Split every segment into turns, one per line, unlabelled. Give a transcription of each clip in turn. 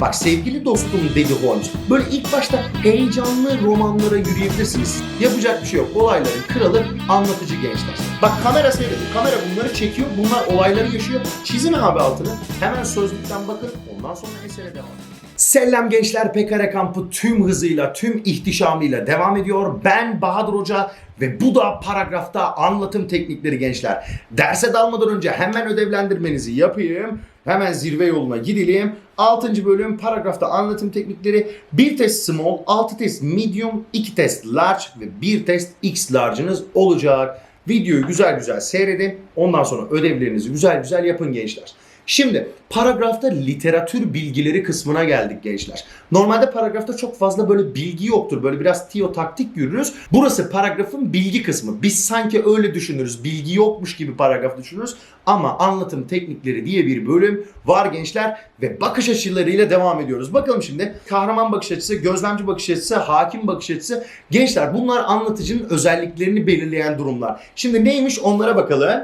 Bak sevgili dostum dedi Holmes. Böyle ilk başta heyecanlı romanlara yürüyebilirsiniz. Yapacak bir şey yok. Olayların kralı anlatıcı gençler. Bak kamera seyrediyor. Kamera bunları çekiyor. Bunlar olayları yaşıyor. Çizin abi altını. Hemen sözlükten bakın. Ondan sonra esere devam. Selam gençler Pekare kampı tüm hızıyla, tüm ihtişamıyla devam ediyor. Ben Bahadır Hoca ve bu da paragrafta anlatım teknikleri gençler. Derse dalmadan önce hemen ödevlendirmenizi yapayım. Hemen zirve yoluna gidelim. 6. bölüm paragrafta anlatım teknikleri. Bir test small, 6 test medium, 2 test large ve 1 test x large'ınız olacak. Videoyu güzel güzel seyredin. Ondan sonra ödevlerinizi güzel güzel yapın gençler. Şimdi paragrafta literatür bilgileri kısmına geldik gençler. Normalde paragrafta çok fazla böyle bilgi yoktur. Böyle biraz tiyo taktik yürürüz. Burası paragrafın bilgi kısmı. Biz sanki öyle düşünürüz. Bilgi yokmuş gibi paragraf düşünürüz. Ama anlatım teknikleri diye bir bölüm var gençler ve bakış açılarıyla devam ediyoruz. Bakalım şimdi kahraman bakış açısı, gözlemci bakış açısı, hakim bakış açısı. Gençler bunlar anlatıcının özelliklerini belirleyen durumlar. Şimdi neymiş onlara bakalım.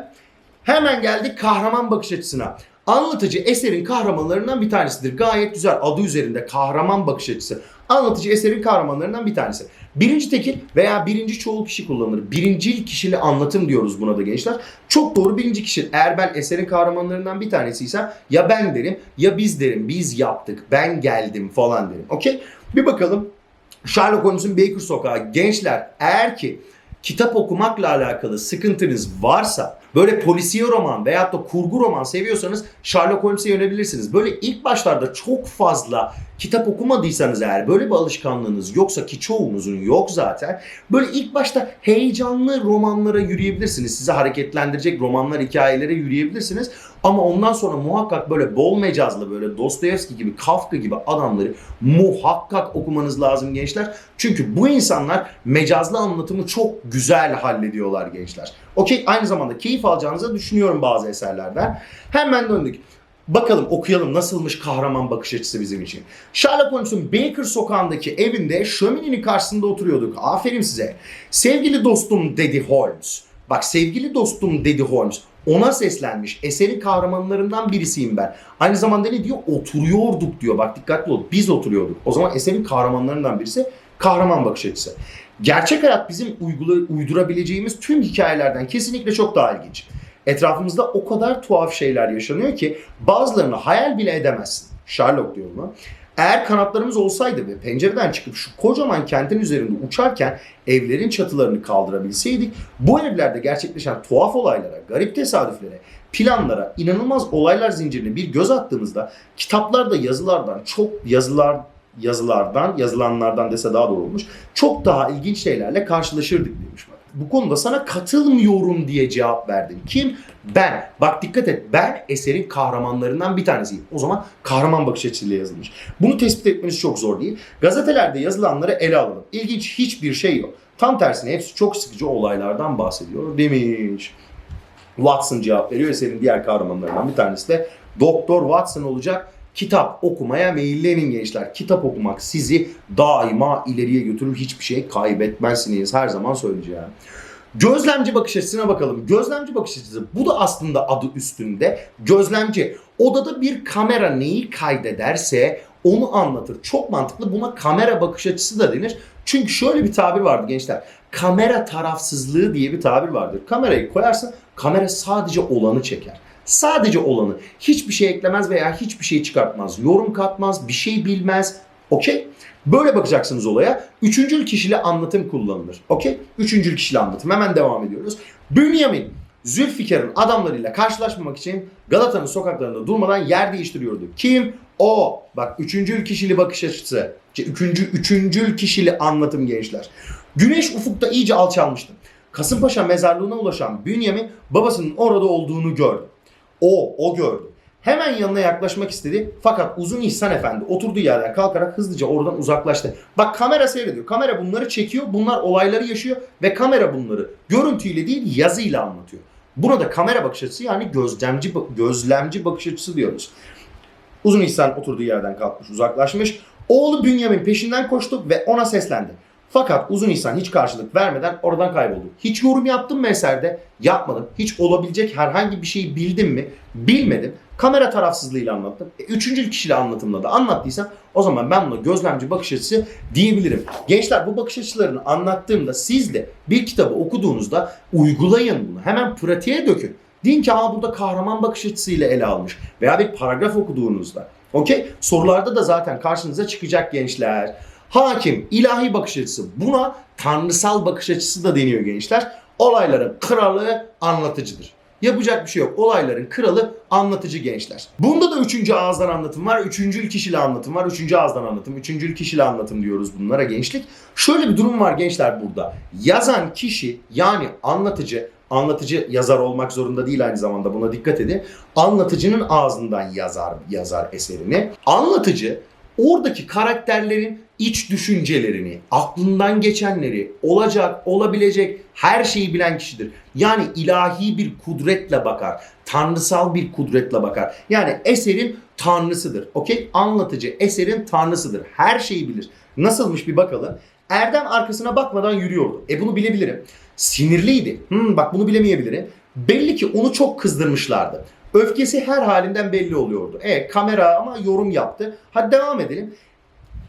Hemen geldik kahraman bakış açısına. Anlatıcı eserin kahramanlarından bir tanesidir. Gayet güzel adı üzerinde kahraman bakış açısı. Anlatıcı eserin kahramanlarından bir tanesi. Birinci tekil veya birinci çoğul kişi kullanılır. Birincil kişili anlatım diyoruz buna da gençler. Çok doğru birinci kişi. Eğer ben eserin kahramanlarından bir tanesiysem ya ben derim ya biz derim. Biz yaptık, ben geldim falan derim. Okey? Bir bakalım. Sherlock Holmes'un Baker Sokağı. Gençler eğer ki kitap okumakla alakalı sıkıntınız varsa böyle polisiye roman veyahut da kurgu roman seviyorsanız Sherlock Holmes'e yönelebilirsiniz. Böyle ilk başlarda çok fazla kitap okumadıysanız eğer böyle bir alışkanlığınız yoksa ki çoğunuzun yok zaten böyle ilk başta heyecanlı romanlara yürüyebilirsiniz. Sizi hareketlendirecek romanlar, hikayelere yürüyebilirsiniz. Ama ondan sonra muhakkak böyle bol mecazlı böyle Dostoyevski gibi, Kafka gibi adamları muhakkak okumanız lazım gençler. Çünkü bu insanlar mecazlı anlatımı çok güzel hallediyorlar gençler. Okey aynı zamanda keyif alacağınızı düşünüyorum bazı eserlerden. Hemen döndük. Bakalım okuyalım nasılmış kahraman bakış açısı bizim için. Sherlock Holmes'un Baker sokağındaki evinde şöminenin karşısında oturuyorduk. Aferin size. Sevgili dostum dedi Holmes. Bak sevgili dostum dedi Holmes. Ona seslenmiş. Eserin kahramanlarından birisiyim ben. Aynı zamanda ne diyor? Oturuyorduk diyor. Bak dikkatli ol. Biz oturuyorduk. O zaman eserin kahramanlarından birisi kahraman bakış açısı. Gerçek hayat bizim uygula, uydurabileceğimiz tüm hikayelerden kesinlikle çok daha ilginç. Etrafımızda o kadar tuhaf şeyler yaşanıyor ki bazılarını hayal bile edemezsin. Sherlock diyor buna. Eğer kanatlarımız olsaydı ve pencereden çıkıp şu kocaman kentin üzerinde uçarken evlerin çatılarını kaldırabilseydik bu evlerde gerçekleşen tuhaf olaylara, garip tesadüflere, planlara, inanılmaz olaylar zincirine bir göz attığımızda kitaplarda yazılardan çok yazılar yazılardan, yazılanlardan dese daha doğru olmuş. Çok daha ilginç şeylerle karşılaşırdık demiş bak. Bu konuda sana katılmıyorum diye cevap verdim. Kim? Ben. Bak dikkat et. Ben eserin kahramanlarından bir tanesiyim. O zaman kahraman bakış açısıyla yazılmış. Bunu tespit etmeniz çok zor değil. Gazetelerde yazılanları ele alalım. İlginç hiçbir şey yok. Tam tersine hepsi çok sıkıcı olaylardan bahsediyor demiş. Watson cevap veriyor. Eserin diğer kahramanlarından bir tanesi de Doktor Watson olacak. Kitap okumaya meyillenin gençler. Kitap okumak sizi daima ileriye götürür. Hiçbir şey kaybetmezsiniz. Her zaman söyleyeceğim. Gözlemci bakış açısına bakalım. Gözlemci bakış açısı. Bu da aslında adı üstünde. Gözlemci. Odada bir kamera neyi kaydederse onu anlatır. Çok mantıklı. Buna kamera bakış açısı da denir. Çünkü şöyle bir tabir vardı gençler. Kamera tarafsızlığı diye bir tabir vardır. Kamerayı koyarsın, kamera sadece olanı çeker. Sadece olanı. Hiçbir şey eklemez veya hiçbir şey çıkartmaz. Yorum katmaz, bir şey bilmez. Okey? Böyle bakacaksınız olaya. Üçüncül kişili anlatım kullanılır. Okey? Üçüncül kişili anlatım. Hemen devam ediyoruz. Bünyamin, Zülfikar'ın adamlarıyla karşılaşmamak için Galata'nın sokaklarında durmadan yer değiştiriyordu. Kim? O. Bak üçüncül kişili bakış açısı. Şey, Üçüncü, üçüncül kişili anlatım gençler. Güneş ufukta iyice alçalmıştı. Kasımpaşa mezarlığına ulaşan Bünyamin babasının orada olduğunu gördü. O, o gördü. Hemen yanına yaklaşmak istedi fakat Uzun İhsan Efendi oturduğu yerden kalkarak hızlıca oradan uzaklaştı. Bak kamera seyrediyor. Kamera bunları çekiyor. Bunlar olayları yaşıyor ve kamera bunları görüntüyle değil yazıyla anlatıyor. Buna da kamera bakış açısı yani gözlemci gözlemci bakış açısı diyoruz. Uzun İhsan oturduğu yerden kalkmış, uzaklaşmış. Oğlu Bünyamin peşinden koştu ve ona seslendi. Fakat Uzun İhsan hiç karşılık vermeden oradan kayboldu. Hiç yorum yaptın mı eserde? Yapmadım. Hiç olabilecek herhangi bir şeyi bildim mi? Bilmedim. Kamera tarafsızlığıyla anlattım. E, üçüncül kişiyle anlatımla da anlattıysam o zaman ben buna gözlemci bakış açısı diyebilirim. Gençler bu bakış açılarını anlattığımda siz de bir kitabı okuduğunuzda uygulayın bunu. Hemen pratiğe dökün. Deyin ki Aa, burada kahraman bakış açısıyla ele almış. Veya bir paragraf okuduğunuzda. Okey? Sorularda da zaten karşınıza çıkacak gençler. Hakim, ilahi bakış açısı. Buna tanrısal bakış açısı da deniyor gençler. Olayların kralı anlatıcıdır. Yapacak bir şey yok. Olayların kralı anlatıcı gençler. Bunda da üçüncü ağızdan anlatım var. Üçüncül kişili anlatım var. Üçüncü ağızdan anlatım. Üçüncül kişili anlatım diyoruz bunlara gençlik. Şöyle bir durum var gençler burada. Yazan kişi yani anlatıcı Anlatıcı yazar olmak zorunda değil aynı zamanda buna dikkat edin. Anlatıcının ağzından yazar yazar eserini. Anlatıcı oradaki karakterlerin iç düşüncelerini, aklından geçenleri, olacak, olabilecek her şeyi bilen kişidir. Yani ilahi bir kudretle bakar. Tanrısal bir kudretle bakar. Yani eserin tanrısıdır. Okey? Anlatıcı eserin tanrısıdır. Her şeyi bilir. Nasılmış bir bakalım. Erdem arkasına bakmadan yürüyordu. E bunu bilebilirim. Sinirliydi. Hmm, bak bunu bilemeyebilirim. Belli ki onu çok kızdırmışlardı. Öfkesi her halinden belli oluyordu. E kamera ama yorum yaptı. Hadi devam edelim.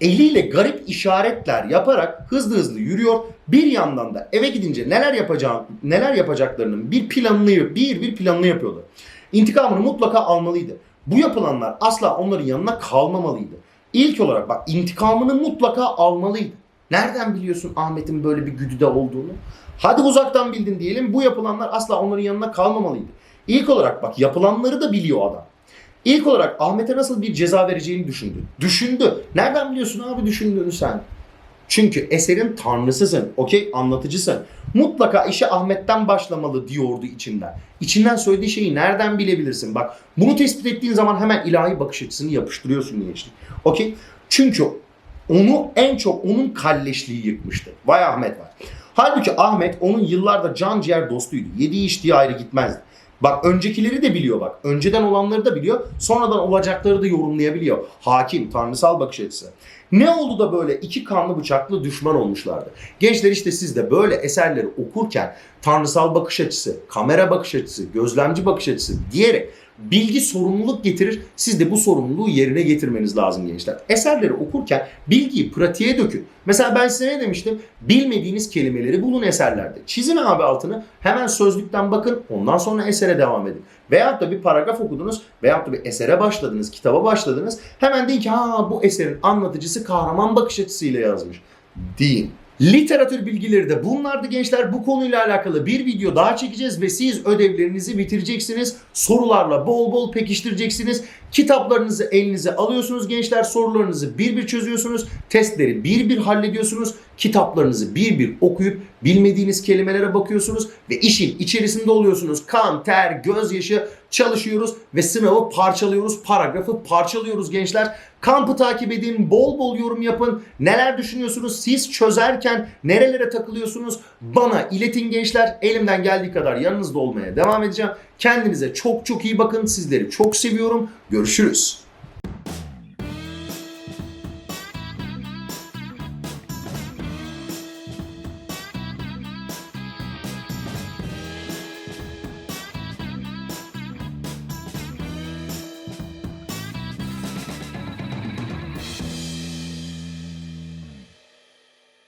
Eliyle garip işaretler yaparak hızlı hızlı yürüyor. Bir yandan da eve gidince neler yapacağım, neler yapacaklarının bir planını bir bir planını yapıyordu. İntikamını mutlaka almalıydı. Bu yapılanlar asla onların yanına kalmamalıydı. İlk olarak bak intikamını mutlaka almalıydı. Nereden biliyorsun Ahmet'in böyle bir güdüde olduğunu? Hadi uzaktan bildin diyelim bu yapılanlar asla onların yanına kalmamalıydı. İlk olarak bak yapılanları da biliyor adam. İlk olarak Ahmet'e nasıl bir ceza vereceğini düşündü. Düşündü. Nereden biliyorsun abi düşündüğünü sen? Çünkü eserin tanrısısın. Okey anlatıcısın. Mutlaka işe Ahmet'ten başlamalı diyordu içinden. İçinden söylediği şeyi nereden bilebilirsin? Bak bunu tespit ettiğin zaman hemen ilahi bakış açısını yapıştırıyorsun gençlik. Okey? Çünkü onu en çok onun kalleşliği yıkmıştı. Vay Ahmet var. Halbuki Ahmet onun yıllarda can ciğer dostuydu. Yediği içtiği ayrı gitmezdi. Bak öncekileri de biliyor bak. Önceden olanları da biliyor. Sonradan olacakları da yorumlayabiliyor. Hakim, tanrısal bakış açısı. Ne oldu da böyle iki kanlı bıçaklı düşman olmuşlardı? Gençler işte siz de böyle eserleri okurken tanrısal bakış açısı, kamera bakış açısı, gözlemci bakış açısı diyerek bilgi sorumluluk getirir. Siz de bu sorumluluğu yerine getirmeniz lazım gençler. Eserleri okurken bilgiyi pratiğe dökün. Mesela ben size ne demiştim? Bilmediğiniz kelimeleri bulun eserlerde. Çizin abi altını. Hemen sözlükten bakın. Ondan sonra esere devam edin. Veyahut da bir paragraf okudunuz. Veyahut da bir esere başladınız. Kitaba başladınız. Hemen deyin ki ha bu eserin anlatıcısı kahraman bakış açısıyla yazmış. Deyin. Literatür bilgileri de bunlardı gençler. Bu konuyla alakalı bir video daha çekeceğiz ve siz ödevlerinizi bitireceksiniz. Sorularla bol bol pekiştireceksiniz. Kitaplarınızı elinize alıyorsunuz gençler. Sorularınızı bir bir çözüyorsunuz. Testleri bir bir hallediyorsunuz. Kitaplarınızı bir bir okuyup bilmediğiniz kelimelere bakıyorsunuz ve işin içerisinde oluyorsunuz. Kan, ter, gözyaşı çalışıyoruz ve sınavı parçalıyoruz. Paragrafı parçalıyoruz gençler. Kampı takip edin, bol bol yorum yapın. Neler düşünüyorsunuz? Siz çözerken nerelere takılıyorsunuz? Bana iletin gençler. Elimden geldiği kadar yanınızda olmaya devam edeceğim. Kendinize çok çok iyi bakın. Sizleri çok seviyorum. Görüşürüz.